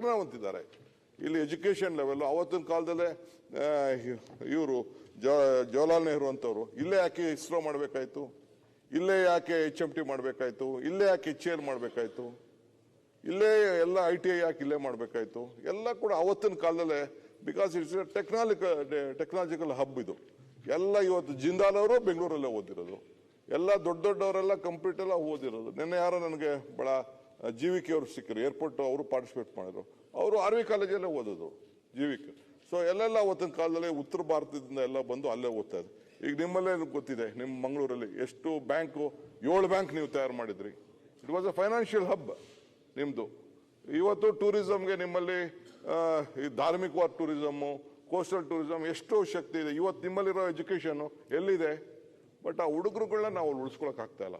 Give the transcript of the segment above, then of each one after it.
ಪ್ರಜ್ಞಾವಂತಿದ್ದಾರೆ. ಇಲ್ಲಿ education level ಅವತ್ತಿನ ಕಾಲದಲ್ಲೇ ಇವರು ಜವಾಹರ್ಲಾಲ್ ನೆಹರು ಅಂತವರು ಇಲ್ಲೇ ಯಾಕೆ ಇಸ್ರೋ ಮಾಡಬೇಕಾಯ್ತು? ಇಲ್ಲೇ ಯಾಕೆ ಎಚ್ ಎಂ ಟಿ ಮಾಡಬೇಕಾಯ್ತು? ಇಲ್ಲೇ ಯಾಕೆ ಎಚ್ ಎಲ್ ಮಾಡಬೇಕಾಯ್ತು? ಇಲ್ಲೇ ಎಲ್ಲ ಐ ಟಿ ಐ ಯಾಕೆ ಇಲ್ಲೇ ಮಾಡಬೇಕಾಯ್ತು? ಎಲ್ಲ ಕೂಡ ಅವತ್ತಿನ ಕಾಲದಲ್ಲೇ ಬಿಕಾಸ್ ಇಟ್ಸ್ ಟೆಕ್ನಾಲಿಕ ಟೆಕ್ನಾಲಜಿಕಲ್ ಹಬ್ ಇದು. ಎಲ್ಲ ಇವತ್ತು ಜಿಂದಾಲ್ ಅವರು ಬೆಂಗಳೂರಲ್ಲೇ ಓದಿರೋದು. ಎಲ್ಲ ದೊಡ್ಡ ದೊಡ್ಡವರೆಲ್ಲ ಕಂಪ್ಲೀಟ್ ಎಲ್ಲ ಓದಿರೋದು. ನಿನ್ನೆ ಯಾರೋ ನನಗೆ ಬಹಳ ಜೀವಿಕೆ ಅವರು ಸಿಕ್ಕರು. ಏರ್ಪೋರ್ಟ್ ಅವರು ಪಾರ್ಟಿಸಿಪೇಟ್ ಮಾಡಿದ್ರು. ಅವರು ಆರ್ ವಿ ಕಾಲೇಜಲ್ಲೇ ಓದೋದು, ಜೀವಿಕೆ. ಸೊ ಎಲ್ಲೆಲ್ಲ ಅವತ್ತಿನ ಕಾಲದಲ್ಲಿ ಉತ್ತರ ಭಾರತದಿಂದ ಎಲ್ಲ ಬಂದು ಅಲ್ಲೇ ಓದ್ತಾ ಇದ್ರು. ಈಗ ನಿಮ್ಮಲ್ಲೇ ಗೊತ್ತಿದೆ ನಿಮ್ಮ ಮಂಗಳೂರಲ್ಲಿ ಎಷ್ಟು ಬ್ಯಾಂಕು, ಏಳು ಬ್ಯಾಂಕ್ ನೀವು ತಯಾರು ಮಾಡಿದ್ರಿ. It was a financial hub ನಿಮ್ಮದು ಇವತ್ತು ಟೂರಿಸಮ್ಗೆ ನಿಮ್ಮಲ್ಲಿ ಈ ಧಾರ್ಮಿಕವಾದ ಟೂರಿಸಮ್ಮು ಕೋಸ್ಟಲ್ ಟೂರಿಸಮ್ ಎಷ್ಟೋ ಶಕ್ತಿ ಇದೆ. ಇವತ್ತು ನಿಮ್ಮಲ್ಲಿರೋ ಎಜುಕೇಷನು ಎಲ್ಲಿದೆ? ಬಟ್ ಆ ಹುಡುಗರುಗಳನ್ನ ನಾವು ಉಳಿಸ್ಕೊಳಕ್ಕಾಗ್ತಾ ಇಲ್ಲ.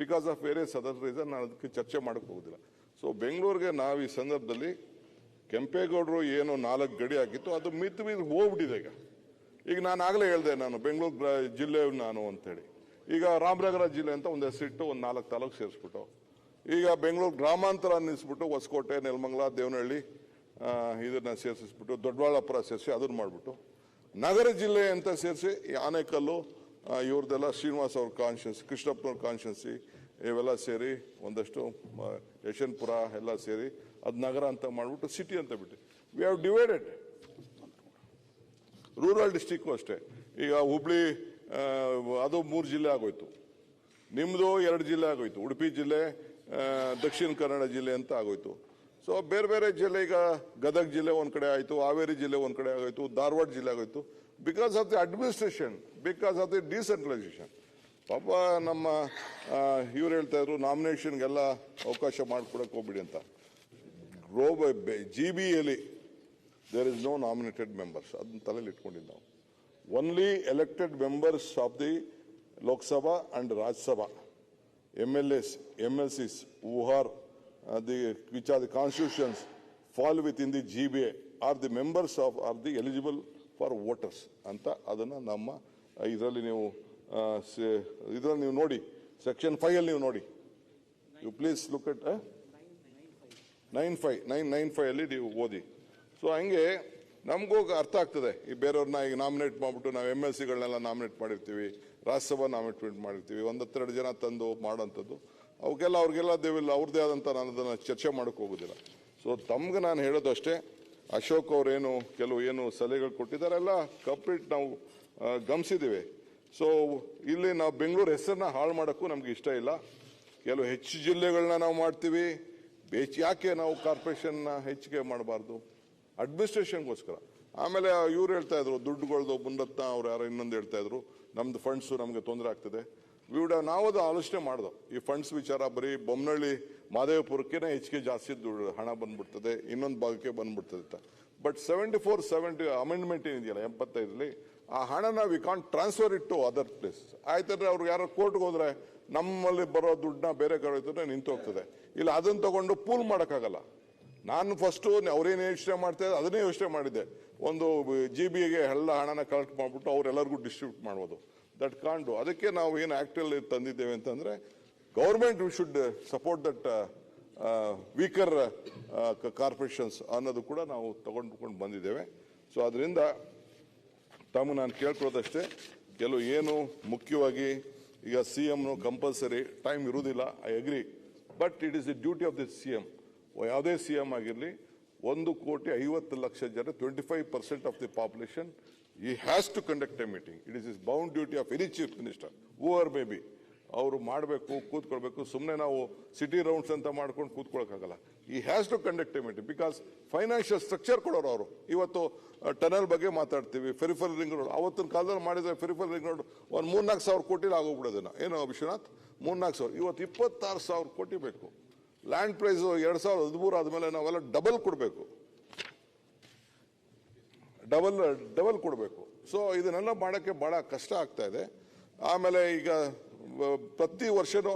Because of various other reason ನಾನು ಅದಕ್ಕೆ ಚರ್ಚೆ ಮಾಡೋಕ್ಕೆ ಹೋಗೋದಿಲ್ಲ. ಸೊ ಬೆಂಗಳೂರಿಗೆ ನಾವು ಈ ಸಂದರ್ಭದಲ್ಲಿ ಕೆಂಪೇಗೌಡರು ಏನು ನಾಲ್ಕು ಗಡಿ ಆಗಿತ್ತು, ಅದು ಮಿತ್ ಮಿತ್ ಹೋಗ್ಬಿಟ್ಟಿದೆ ಈಗ. ಈಗ ನಾನು ಆಗಲೇ ಹೇಳಿದೆ ನಾನು ಬೆಂಗಳೂರು ಜಿಲ್ಲೆ ನಾನು ಅಂತೇಳಿ. ಈಗ ರಾಮನಗರ ಜಿಲ್ಲೆ ಅಂತ ಒಂದು ಹೆಸರಿಟ್ಟು, ಒಂದು ನಾಲ್ಕು ತಾಲೂಕು ಸೇರಿಸ್ಬಿಟ್ಟು. ಈಗ ಬೆಂಗಳೂರು ಗ್ರಾಮಾಂತರ ಅನ್ನಿಸ್ಬಿಟ್ಟು, ಹೊಸಕೋಟೆ, ನೆಲಮಂಗಲ, ದೇವನಹಳ್ಳಿ ಇದನ್ನು ಸೇರಿಸ್ಬಿಟ್ಟು ದೊಡ್ಡಬಳ್ಳಾಪುರ ಸೇರಿಸಿ ಅದನ್ನು ಮಾಡಿಬಿಟ್ಟು. ನಗರ ಜಿಲ್ಲೆ ಅಂತ ಸೇರಿಸಿ ಆನೇಕಲ್ಲು ಇವ್ರದ್ದೆಲ್ಲ ಶ್ರೀನಿವಾಸ್ ಅವ್ರ ಕಾನ್ಶಿಯನ್ಸ್ ಕೃಷ್ಣಪ್ಪನವ್ರ ಕಾನ್ಶಿಯನ್ಸಿ ಇವೆಲ್ಲ ಸೇರಿ ಒಂದಷ್ಟು ಯಶವಂತಪುರ ಎಲ್ಲ ಸೇರಿ ಅದು ನಗರ ಅಂತ ಮಾಡಿಬಿಟ್ಟು ಸಿಟಿ ಅಂತ ಬಿಟ್ಟು. We have divided rural district ಅಷ್ಟೇ. ಈಗ ಹುಬ್ಳಿ ಅದು ಮೂರು ಜಿಲ್ಲೆ ಆಗೋಯ್ತು. ನಿಮ್ಮದು ಎರಡು ಜಿಲ್ಲೆ ಆಗೋಯ್ತು. ಉಡುಪಿ ಜಿಲ್ಲೆ ದಕ್ಷಿಣ ಕನ್ನಡ ಜಿಲ್ಲೆ ಅಂತ ಆಗೋಯ್ತು. ಸೊ ಬೇರೆ ಬೇರೆ ಜಿಲ್ಲೆ ಈಗ ಗದಗ ಜಿಲ್ಲೆ ಒಂದು ಕಡೆ ಆಯಿತು, ಹಾವೇರಿ ಜಿಲ್ಲೆ ಒಂದು ಕಡೆ ಆಗೋಯ್ತು, ಧಾರವಾಡ ಜಿಲ್ಲೆ ಆಗೋಯ್ತು. Because of the administration because of the decentralisation ಪಾಪ ನಮ್ಮ ಇವ್ರು ಹೇಳ್ತಾ ಇದ್ರು ನಾಮಿನೇಷನ್ಗೆಲ್ಲ ಅವಕಾಶ ಮಾಡಿಕೊಡಕ್ಕೆ ಹೋಗ್ಬಿಡಿ ಅಂತ. ರೋಬ G ಬಿಯಲ್ಲಿ there is no nominated members ಅದನ್ನ ತಲೆಯಲ್ಲಿ ಇಟ್ಕೊಂಡಿದ್ದು ನಾವು. Only elected members of the Lok Sabha and Rajya Sabha M L S M L Cs who are the which are the constitutions fall with in the G B A are the members of are the eligible for voters ಅಂತ ಅದನ್ನು ನಮ್ಮ ಇದರಲ್ಲಿ ನೀವು ಇದರಲ್ಲಿ ನೀವು ನೋಡಿ section five ಅಲ್ಲಿ ನೀವು ನೋಡಿ. You please look at nine five nine nine five ಅಲ್ಲಿ ನೀವು ಓದಿ. ಸೊ ಹಂಗೆ ನಮಗೂ ಅರ್ಥ ಆಗ್ತದೆ. ಈ ಬೇರೆಯವ್ರನ್ನ ಈಗ ನಾಮಿನೇಟ್ ಮಾಡಿಬಿಟ್ಟು ನಾವು ಎಂ ಎಲ್ ಸಿಗಳನ್ನೆಲ್ಲ ನಾಮಿನೇಟ್ ಮಾಡಿರ್ತೀವಿ, ರಾಜ್ಯಸಭಾ ನಾಮಿನೇಟ್ ಮಾಡಿರ್ತೀವಿ ಒಂದು ಹತ್ತೆರಡು ಜನ ತಂದು ಮಾಡೋಂಥದ್ದು ಅವಕ್ಕೆಲ್ಲ ಅವ್ರಿಗೆಲ್ಲ ದೇವಿಲ್ಲ ಅವ್ರದ್ದೇ ಆದಂಥ ನಾನು ಅದನ್ನು ಚರ್ಚೆ ಮಾಡೋಕ್ಕೆ ಹೋಗೋದಿಲ್ಲ. ಸೊ ತಮ್ಗೆ ನಾನು ಹೇಳೋದು ಅಷ್ಟೇ ಅಶೋಕ್ ಅವರೇನು ಕೆಲವು ಏನು ಸಲಹೆಗಳು ಕೊಟ್ಟಿದ್ದಾರೆಲ್ಲ ಕಂಪ್ಲೀಟ್ ನಾವು ಗಮನಿಸಿದ್ದೀವಿ ಸೊ ಇಲ್ಲಿ ನಾವು ಬೆಂಗಳೂರು ಹೆಸರನ್ನ ಹಾಳು ಮಾಡೋಕ್ಕೂ ನಮ್ಗೆ ಇಷ್ಟ ಇಲ್ಲ. ಕೆಲವು ಹೆಚ್ಚು ಜಿಲ್ಲೆಗಳನ್ನ ನಾವು ಮಾಡ್ತೀವಿ. ಬೇಚ್ ಯಾಕೆ ನಾವು ಕಾರ್ಪೊರೇಷನ್ನ ಹೆಚ್ಚಿಗೆ ಮಾಡಬಾರ್ದು? ಅಡ್ಮಿನಿಸ್ಟ್ರೇಷನ್ಗೋಸ್ಕರ. ಆಮೇಲೆ ಇವ್ರು ಹೇಳ್ತಾ ಇದ್ರು, ದುಡ್ಡುಗಳ್ದು ಮುನ್ನತ್ತ ಅವ್ರು ಯಾರೋ ಇನ್ನೊಂದು ಹೇಳ್ತಾ ಇದ್ರು, ನಮ್ದು ಫಂಡ್ಸು ನಮಗೆ ತೊಂದರೆ ಆಗ್ತದೆ. ವಿಡ ನಾವು ಅದು ಆಲೋಚನೆ ಮಾಡ್ದೋ. ಈ ಫಂಡ್ಸ್ ವಿಚಾರ ಬರೀ ಬೊಮ್ಮನಹಳ್ಳಿ ಮಾದೇವಪುರಕ್ಕೇನೆ ಹೆಚ್ಚಿಗೆ ಜಾಸ್ತಿ ದುಡ್ಡು ಹಣ ಬಂದ್ಬಿಡ್ತದೆ, ಇನ್ನೊಂದು ಭಾಗಕ್ಕೆ ಬಂದ್ಬಿಡ್ತದೆ but seventy four seventy amendment ಏನಿದೆಯಲ್ಲ, ಎಂಬತ್ತೈದರಲ್ಲಿ ಆ ಹಣನ ವಿ ಕಾನ್ ಟ್ರಾನ್ಸ್ಫರ್ ಇಟ್ಟು ಅದರ್ ಪ್ಲೇಸ್ ಆಯ್ತಂದ್ರೆ ಅವ್ರಿಗೆ ಯಾರೋ ಕೋರ್ಟ್ಗೆ ಹೋದ್ರೆ ನಮ್ಮಲ್ಲಿ ಬರೋ ದುಡ್ಡನ್ನ ಬೇರೆ ಕಡೆ ನಿಂತು ಹೋಗ್ತದೆ. ಇಲ್ಲ, ಅದನ್ನು ತಗೊಂಡು ಪೂಲ್ ಮಾಡೋಕ್ಕಾಗಲ್ಲ. ನಾನು ಫಸ್ಟು ಅವ್ರೇನು ಯೋಚನೆ ಮಾಡ್ತಾ ಅದನ್ನೇ ಯೋಚನೆ ಮಾಡಿದ್ದೆ. ಒಂದು ಜಿ ಬಿಗೆ ಎಲ್ಲ ಹಣನ ಕಲೆಕ್ಟ್ ಮಾಡಿಬಿಟ್ಟು ಅವ್ರೆಲ್ಲರಿಗೂ ಡಿಸ್ಟ್ರಿಬ್ಯೂಟ್ ಮಾಡ್ಬೋದು. ದಟ್ ಕಾಂಡು ಅದಕ್ಕೆ ನಾವು ಏನು ಆ್ಯಕ್ಟಲ್ಲಿ ತಂದಿದ್ದೇವೆ ಅಂತಂದರೆ government we should support that weaker corporations ಅನ್ನೋದು ಕೂಡ ನಾವು ತಗೊಂಡ್ಕೊಂಡು ಬಂದಿದ್ದೇವೆ. ಸೊ ಅದರಿಂದ ತಮ್ಮ ನಾನು ಕೇಳ್ಕೊಳ್ಳೋದಷ್ಟೇ, ಕೆಲವು ಏನು ಮುಖ್ಯವಾಗಿ ಈಗ ಸಿ ಎಮ್ನು ಕಂಪಲ್ಸರಿ ಟೈಮ್ ಇರುವುದಿಲ್ಲ I agree but it is the duty of the C M ಯಾವುದೇ ಸಿ ಎಂ ಆಗಿರಲಿ, ಒಂದು ಕೋಟಿ ಐವತ್ತು ಲಕ್ಷ ಜನ twenty five percent of the population ಈ has to conduct a meeting it is is bound duty of any chief minister or may be ಅವರು ಮಾಡಬೇಕು, ಕೂತ್ಕೊಳ್ಬೇಕು ಸುಮ್ಮನೆ ನಾವು ಸಿಟಿ ರೌಂಡ್ಸ್ ಅಂತ ಮಾಡ್ಕೊಂಡು ಕೂತ್ಕೊಳ್ಳೋಕ್ಕಾಗಲ್ಲ ಈ has to conduct a meeting because financial structure ಕೊಡೋರು ಅವರು. ಇವತ್ತು ಟನಲ್ ಬಗ್ಗೆ ಮಾತಾಡ್ತೀವಿ ಫೆರಿಫಲ್ ರಿಂಗ್ ರೋಡ್ ಅವತ್ತಿನ ಕಾಲದಲ್ಲಿ ಮಾಡಿದರೆ ಫೆರಿಫಲ್ ರಿಂಗ್ ರೋಡ್ ಒಂದು ಮೂರ್ನಾಲ್ಕು ಸಾವಿರ ಕೋಟಿಲಿ ಆಗೋಗ್ಬಿಡೋದನ್ನು ಏನು ವಿಶ್ವನಾಥ್? ಮೂರ್ನಾಲ್ಕು ಸಾವಿರ. ಇವತ್ತು ಇಪ್ಪತ್ತಾರು ಸಾವಿರ ಕೋಟಿ ಬೇಕು. ಲ್ಯಾಂಡ್ ಪ್ರೈಸ್ ಎರಡು ಸಾವಿರದ ಹದಿಮೂರು ಆದಮೇಲೆ ನಾವೆಲ್ಲ ಡಬಲ್ ಕೊಡಬೇಕು. ಡಬಲ್ ಡಬಲ್ ಕೊಡಬೇಕು. ಸೊ ಇದನ್ನೆಲ್ಲ ಮಾಡೋಕ್ಕೆ ಭಾಳ ಕಷ್ಟ ಆಗ್ತಾ ಇದೆ. ಆಮೇಲೆ ಈಗ ಪ್ರತಿ ವರ್ಷನೂ